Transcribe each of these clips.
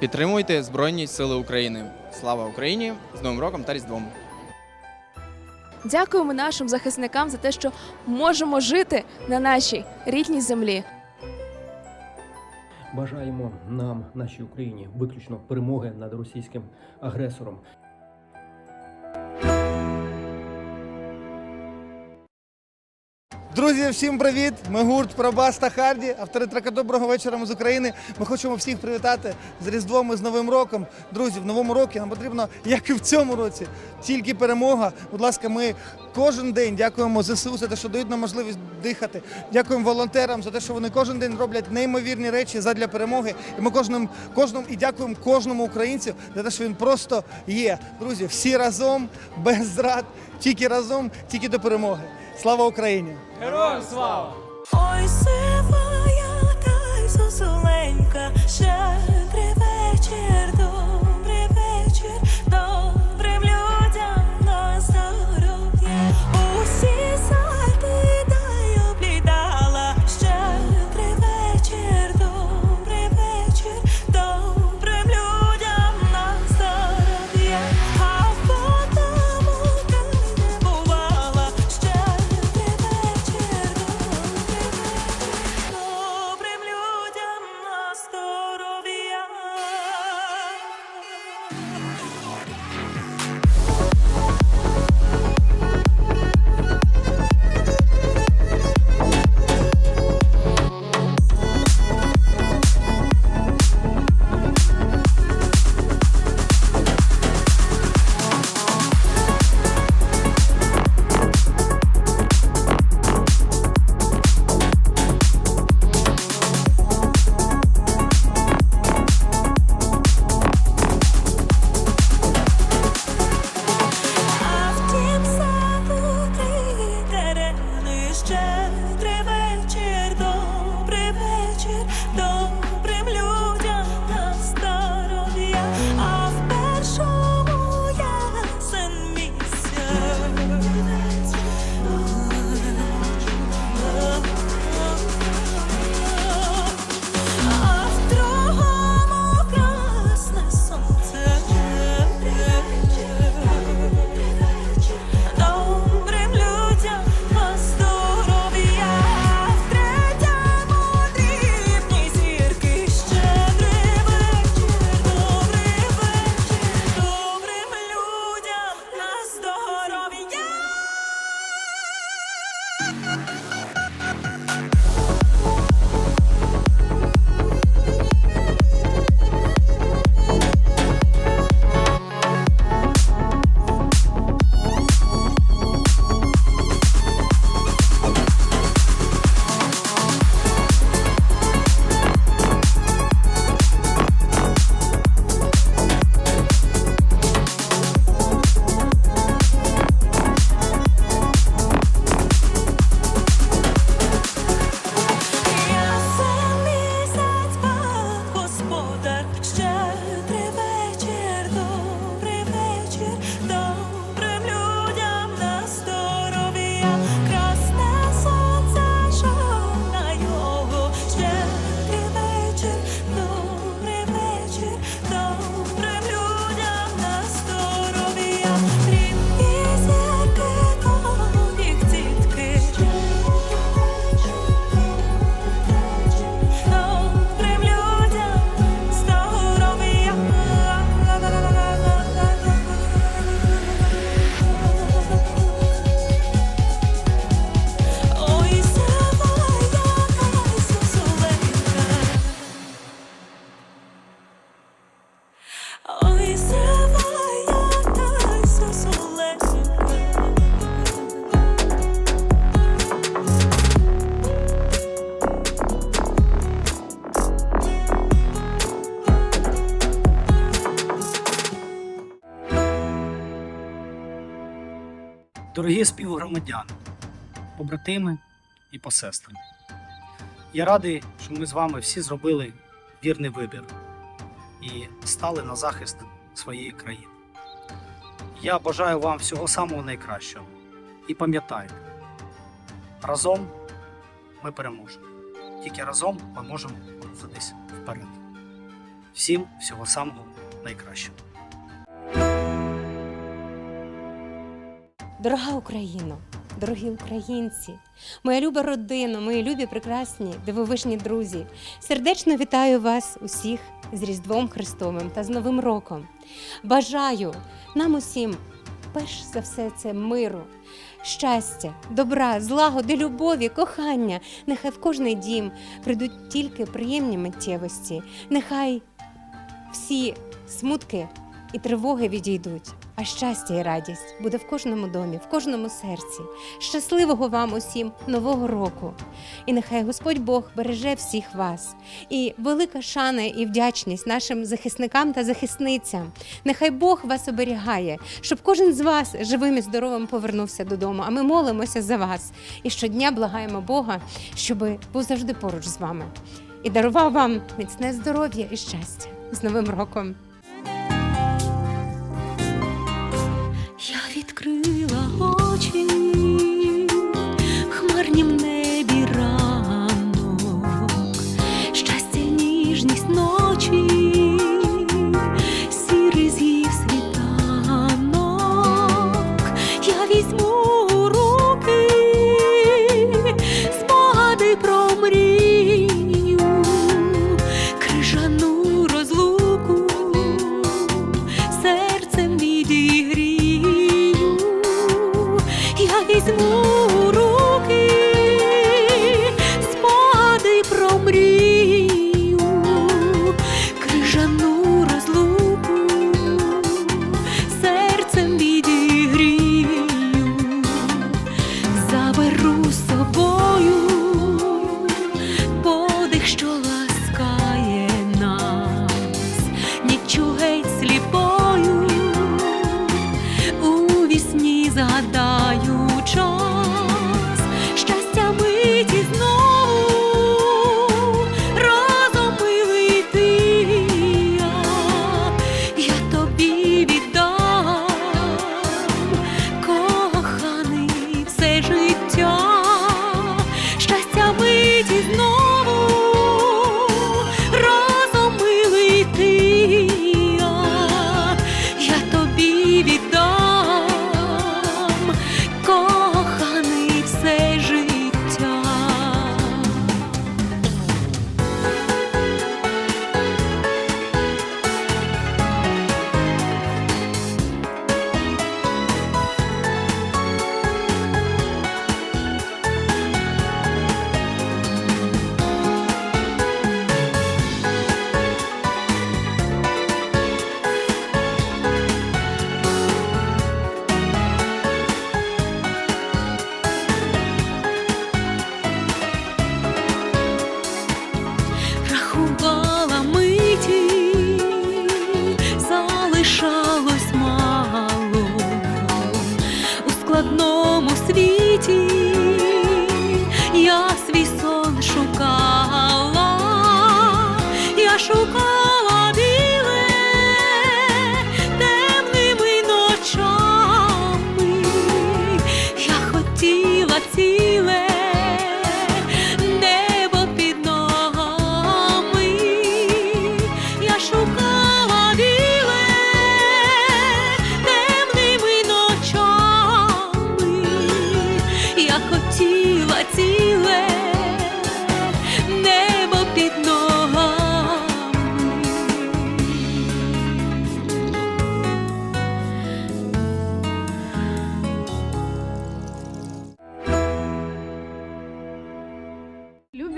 Підтримуйте Збройні Сили України. Слава Україні! З Новим роком та Різдвом! Дякуємо нашим захисникам за те, що можемо жити на нашій рідній землі. Бажаємо нам, нашій Україні, виключно перемоги над російським агресором. Друзі, всім привіт! Ми гурт Пробас та Харді, автори трека Доброго вечора з України. Ми хочемо всіх привітати з Різдвом і з Новим роком. Друзі, в новому році нам потрібно, як і в цьому році, тільки перемога. Будь ласка, ми кожен день дякуємо ЗСУ за те, що дають нам можливість дихати. Дякуємо волонтерам за те, що вони кожен день роблять неймовірні речі задля перемоги. І ми кожним, кожному і дякуємо кожному українцю за те, що він просто є. Друзі, всі разом, без зрад, тільки разом, тільки до перемоги. Слава Україні! Ой, сивая та й зозуленька, щедрий Дорогі співгромадяни, побратими і посестри. Я радий, що ми з вами всі зробили вірний вибір і стали на захист своєї країни. Я бажаю вам всього самого найкращого. І пам'ятайте, разом ми переможемо. Тільки разом ми можемо рухатись вперед. Всім всього самого найкращого. Дорога Україно, дорогі українці, моя люба родина, мої любі прекрасні дивовижні друзі. Сердечно вітаю вас усіх з Різдвом Христовим та з Новим роком. Бажаю нам усім, перш за все, це миру, щастя, добра, злагоди, любові, кохання. Нехай в кожний дім прийдуть тільки приємні миттєвості. Нехай всі смутки і тривоги відійдуть, а щастя і радість буде в кожному домі, в кожному серці. Щасливого вам усім нового року! І нехай Господь Бог береже всіх вас. І велика шана і вдячність нашим захисникам та захисницям. Нехай Бог вас оберігає, щоб кожен з вас живим і здоровим повернувся додому. А ми молимося за вас. І щодня благаємо Бога, щоб був завжди поруч з вами і дарував вам міцне здоров'я і щастя з Новим роком. Я я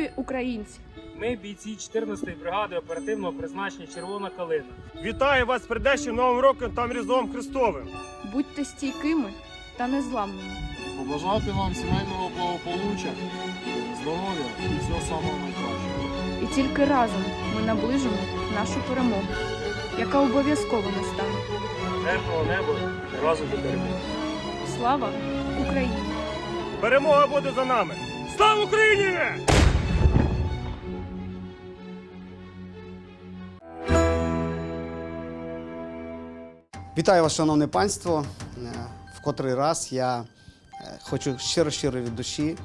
Любі українці! Ми бійці 14-ї бригади оперативного призначення Червона калина. Вітаю вас з прийдешнім Новим роком та Різдвом Христовим! Будьте стійкими та незламними. побажати вам сімейного благополуччя, здоров'я і всього самого найкращого. І тільки разом ми наближимо нашу перемогу, яка обов'язково настане. Мирного неба разом до перемоги. Слава Україні! Перемога буде за нами! Слава Україні! Вітаю вас, шановне панство. Е, В котрий раз я е, хочу щиро-щиро від душі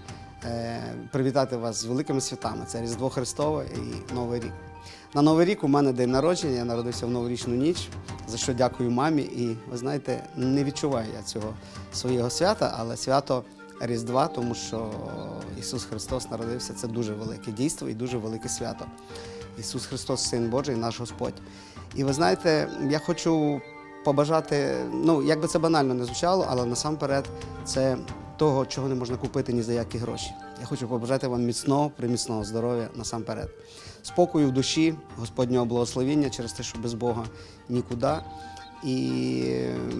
е, привітати вас з великими святами. Це Різдво Христове і Новий рік. На Новий рік у мене день народження, я народився в новорічну ніч, за що дякую мамі. І ви знаєте, не відчуваю я цього свого свята, але свято Різдва, тому що Ісус Христос народився це дуже велике дійство і дуже велике свято. Ісус Христос, Син Божий, наш Господь. І ви знаєте, я хочу побажати, ну як би це банально не звучало, але насамперед це того, чого не можна купити ні за які гроші. Я хочу побажати вам міцного, приміцного здоров'я насамперед. Спокою в душі, Господнього благословіння через те, що без Бога нікуди. І,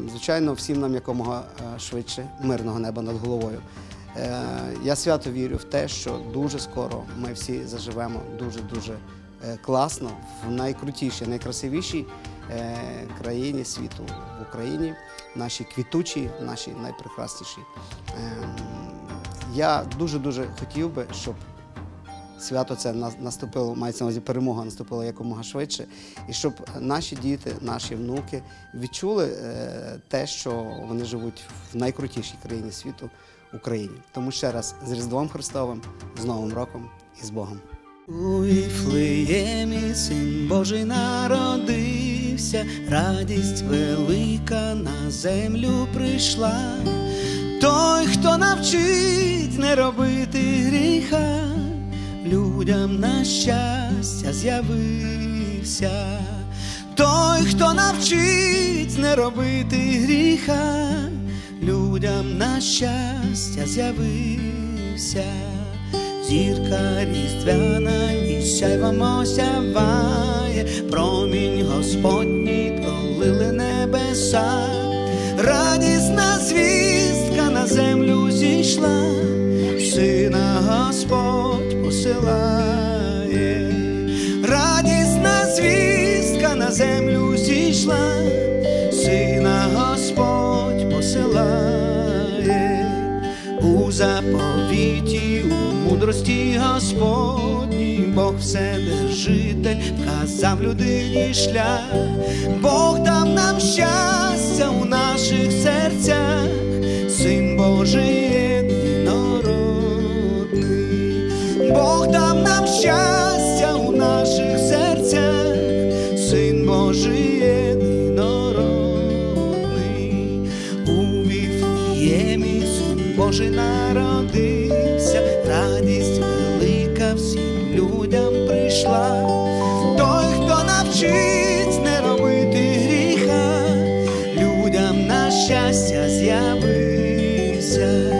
звичайно, всім нам якомога е, швидше мирного неба над головою. Е, Я свято вірю в те, що дуже скоро ми всі заживемо дуже-дуже е, класно в найкрутішій, найкрасивішій е, країні світу в Україні, нашій квітучій, нашій найпрекраснішій. Ем, Я дуже-дуже хотів би, щоб свято це наступило, мається на увазі перемога наступила якомога швидше, і щоб наші діти, наші внуки відчули е, те, що вони живуть в найкрутішій країні світу Україні. Тому ще раз з Різдвом Христовим, з Новим роком і з Богом. У Іфлеємі син Божий народився, радість велика на землю прийшла. Той, хто навчить не робити гріха, людям на щастя з'явився. Той, хто навчить не робити гріха, людям на щастя з'явився. Зірка різдвяна, вам осяває, промінь Господній пролили небеса, радісна звістка на землю зійшла, сина Господь посилає, Господній, Бог вседержитель вказав людині шлях, Бог дав нам щастя у наших серцях, Син Божий єдинородний, Бог дав нам щастя у наших серцях, Син Божий єдинородний, у Віфлеємі Син Божий народився, щастя з'явився.